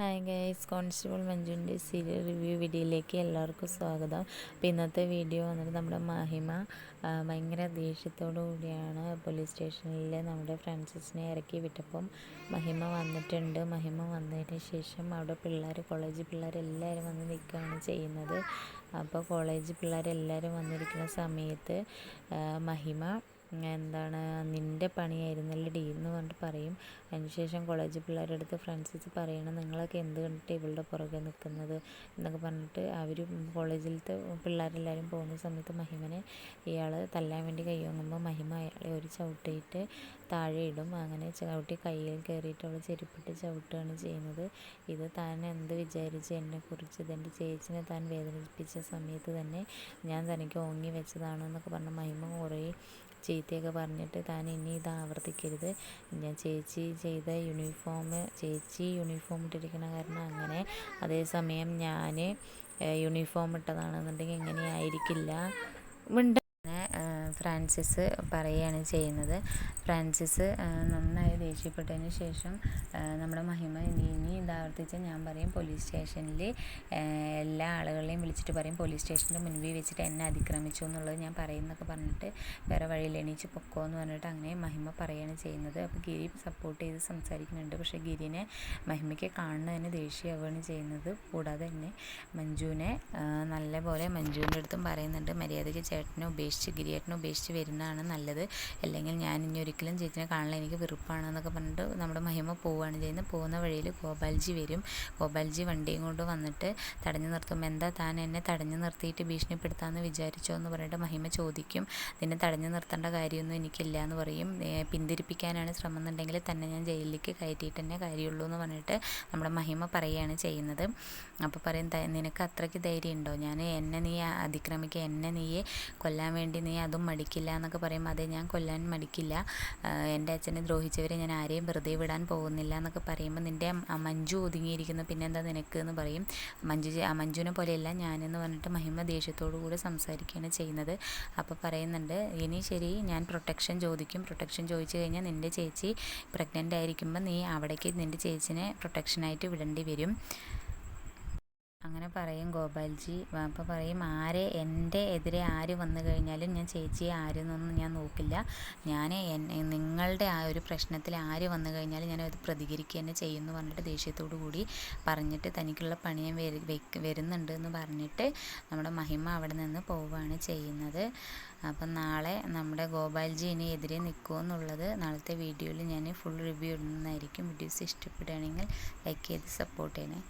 Hi guys constable മഞ്ജുവിന്റെ serial review വീഡിയോയിലേക്ക് എല്ലാവർക്കും സ്വാഗതം. അപ്പോൾ ഇന്നത്തെ വീഡിയോ വന്നിട്ട് നമ്മുടെ മഹിമ ഭയങ്കര ദേഷ്യത്തോടു കൂടിയാണ് പോലീസ് സ്റ്റേഷനിൽ നമ്മുടെ ഫ്രാൻസിസിനെ ഇറക്കി വിട്ടപ്പം മഹിമ വന്നിട്ടുണ്ട്. മഹിമ വന്നതിന് ശേഷം അവിടെ പിള്ളേർ കോളേജ് പിള്ളേരെല്ലാവരും വന്ന് നിൽക്കുകയാണ് ചെയ്യുന്നത്. അപ്പോൾ കോളേജ് പിള്ളേരെല്ലാവരും വന്നിരിക്കുന്ന സമയത്ത് മഹിമ എന്താണ് നിന്റെ പണിയായിരുന്നല്ലേ എന്ന് പറഞ്ഞിട്ട് പറയും. അതിനുശേഷം കോളേജ് പിള്ളേരുടെ അടുത്ത് ഫ്രണ്ട്സിസ് പറയണം നിങ്ങളൊക്കെ എന്ത് കണ്ടിട്ട് ഇവളുടെ പുറകെ നിൽക്കുന്നത് എന്നൊക്കെ പറഞ്ഞിട്ട് അവർ കോളേജിലത്തെ പിള്ളേരെല്ലാവരും പോകുന്ന സമയത്ത് മഹിമനെ ഇയാൾ തല്ലാൻ വേണ്ടി കൈ വാങ്ങുമ്പോൾ മഹിമ അയാളെ ഒരു ചവിട്ടിയിട്ട് താഴെ ഇടും. അങ്ങനെ ചവിട്ടി കയ്യിൽ കയറിയിട്ട് അവൾ ചെരുപ്പിട്ട് ചവിട്ടുകയാണ് ചെയ്യുന്നത്. ഇത് താൻ എന്ത് വിചാരിച്ച് എന്നെക്കുറിച്ച് ഇതെന്റെ ചേച്ചിനെ താൻ വേദനിപ്പിച്ച സമയത്ത് തന്നെ ഞാൻ തനിക്ക് ഓങ്ങി വെച്ചതാണെന്നൊക്കെ പറഞ്ഞ മഹിമ കുറേ ചീത്തയൊക്കെ പറഞ്ഞിട്ട് താൻ ഇനി ഇത് ആവർത്തിക്കരുത്. ഞാൻ ചേച്ചി ചെയ്ത യൂണിഫോം ചേച്ചി യൂണിഫോം ഇട്ടിരിക്കണ കാരണം അങ്ങനെ. അതേസമയം ഞാൻ യൂണിഫോം ഇട്ടതാണെന്നുണ്ടെങ്കിൽ ഇങ്ങനെ ആയിരിക്കില്ല ഫ്രാൻസിസ് പറയുകയാണ് ചെയ്യുന്നത്. ഫ്രാൻസിസ് നന്നായി ദേഷ്യപ്പെട്ടതിന് ശേഷം നമ്മുടെ മഹിമ ഇനി ഇതാവർത്തിച്ച് ഞാൻ പറയും പോലീസ് സ്റ്റേഷനിൽ എല്ലാ ആളുകളെയും വിളിച്ചിട്ട് പറയും പോലീസ് സ്റ്റേഷന്റെ മുൻപിൽ വെച്ചിട്ട് എന്നെ അതിക്രമിച്ചു എന്നുള്ളത് ഞാൻ പറയുന്നൊക്കെ പറഞ്ഞിട്ട് വേറെ വഴിയിൽ എണീച്ച് പൊക്കോ എന്ന് പറഞ്ഞിട്ട് അങ്ങനെ മഹിമ പറയുകയാണ് ചെയ്യുന്നത്. അപ്പോൾ ഗിരി സപ്പോർട്ട് ചെയ്ത് സംസാരിക്കുന്നുണ്ട്. പക്ഷേ ഗിരിനെ മഹിമയ്ക്ക് കാണുന്നതിന് ദേഷ്യമാവുകയാണ് ചെയ്യുന്നത്. കൂടാതെ തന്നെ മഞ്ജുവിനെ നല്ലപോലെ മഞ്ജുവിന്റെ അടുത്തും പറയുന്നുണ്ട്. മര്യാദയ്ക്ക് ചേട്ടനെ ഉപേക്ഷിച്ച് ഗിരിയേട്ടനെ ഉപേക്ഷിച്ച് വരുന്നതാണ് നല്ലത്. അല്ലെങ്കിൽ ഞാൻ ഇനി ഒരിക്കലും ചേച്ചിനെ കാണില്ല എനിക്ക് വെറുപ്പാണ് എന്നൊക്കെ പറഞ്ഞിട്ട് നമ്മുടെ മഹിമ പോവുകയാണ് ചെയ്യുന്നത്. പോകുന്ന വഴിയിൽ ഗോപാൽജി വരും. ഗോപാൽജി വണ്ടിയും കൊണ്ട് വന്നിട്ട് തടഞ്ഞു നിർത്തും. എന്താ താൻ എന്നെ തടഞ്ഞു നിർത്തിയിട്ട് ഭീഷണിപ്പെടുത്താമെന്ന് വിചാരിച്ചോ എന്ന് പറഞ്ഞിട്ട് മഹിമ ചോദിക്കും. നിന്നെ തടഞ്ഞു നിർത്തേണ്ട കാര്യമൊന്നും എനിക്കില്ല എന്ന് പറയും. പിന്തിരിപ്പിക്കാനാണ് ശ്രമം എന്നുണ്ടെങ്കിൽ തന്നെ ഞാൻ ജയിലിലേക്ക് കയറ്റിയിട്ട് തന്നെ കാര്യമുള്ളൂ എന്ന് പറഞ്ഞിട്ട് നമ്മുടെ മഹിമ പറയുകയാണ് ചെയ്യുന്നത്. അപ്പോൾ പറയും നിനക്ക് അത്രയ്ക്ക് ധൈര്യം ഉണ്ടോ ഞാൻ എന്നെ നീ അതിക്രമിക്കുക. എന്നെ നീ കൊല്ലാൻ വേണ്ടി നീ അതും മടിക്കില്ല എന്നൊക്കെ പറയുമ്പോൾ അതെ ഞാൻ കൊല്ലാൻ മടിക്കില്ല. എന്റെ അച്ഛനെ ദ്രോഹിച്ചവരെ ഞാൻ ആരെയും വെറുതെ വിടാൻ പോകുന്നില്ല എന്നൊക്കെ പറയുമ്പോൾ നിന്റെ മഞ്ജു ഒതുങ്ങിയിരിക്കുന്നു പിന്നെന്താ നിനക്ക് എന്ന് പറയും. മഞ്ജു മഞ്ജുവിനെ പോലെയല്ല ഞാനെന്ന് പറഞ്ഞിട്ട് മഹിമ ദേഷ്യത്തോടു കൂടി സംസാരിക്കുകയാണ് ചെയ്യുന്നത്. അപ്പോൾ പറയുന്നുണ്ട് ഇനി ശരി ഞാൻ പ്രൊട്ടക്ഷൻ ചോദിക്കും. പ്രൊട്ടക്ഷൻ ചോദിച്ചു കഴിഞ്ഞാൽ നിന്റെ ചേച്ചി പ്രഗ്നന്റ് ആയിരിക്കുമ്പോൾ നീ അവിടേക്ക് നിന്റെ ചേച്ചിനെ പ്രൊട്ടക്ഷനായിട്ട് വിടേണ്ടി വരും. അങ്ങനെ പറയും ഗോപാൽജി. അപ്പോൾ പറയും ആരെ? എന്റെ എതിരെ ആര് വന്നു കഴിഞ്ഞാലും ഞാൻ ചേച്ചിയെ ആരെന്നൊന്നും ഞാൻ നോക്കില്ല. ഞാൻ നിങ്ങളുടെ ആ ഒരു പ്രശ്നത്തിൽ ആര് വന്നു കഴിഞ്ഞാലും ഞാൻ അത് പ്രതികരിക്കുക തന്നെ ചെയ്യുമെന്ന് പറഞ്ഞിട്ട് ദേഷ്യത്തോടു കൂടി പറഞ്ഞിട്ട് തനിക്കുള്ള പണി ഞാൻ വരുന്നുണ്ട് എന്ന് പറഞ്ഞിട്ട് നമ്മുടെ മഹിമ അവിടെ നിന്ന് പോവുകയാണ് ചെയ്യുന്നത്. അപ്പം നാളെ നമ്മുടെ ഗോപാൽജി ഇനി എതിരെ നിൽക്കുമോ എന്നുള്ളത് നാളത്തെ വീഡിയോയിൽ ഞാൻ ഫുൾ റിവ്യൂ ഇടുന്നതായിരിക്കും. വീഡിയോസ് ഇഷ്ടപ്പെടുകയാണെങ്കിൽ ലൈക്ക് ചെയ്ത് സപ്പോർട്ട് ചെയ്യണേ.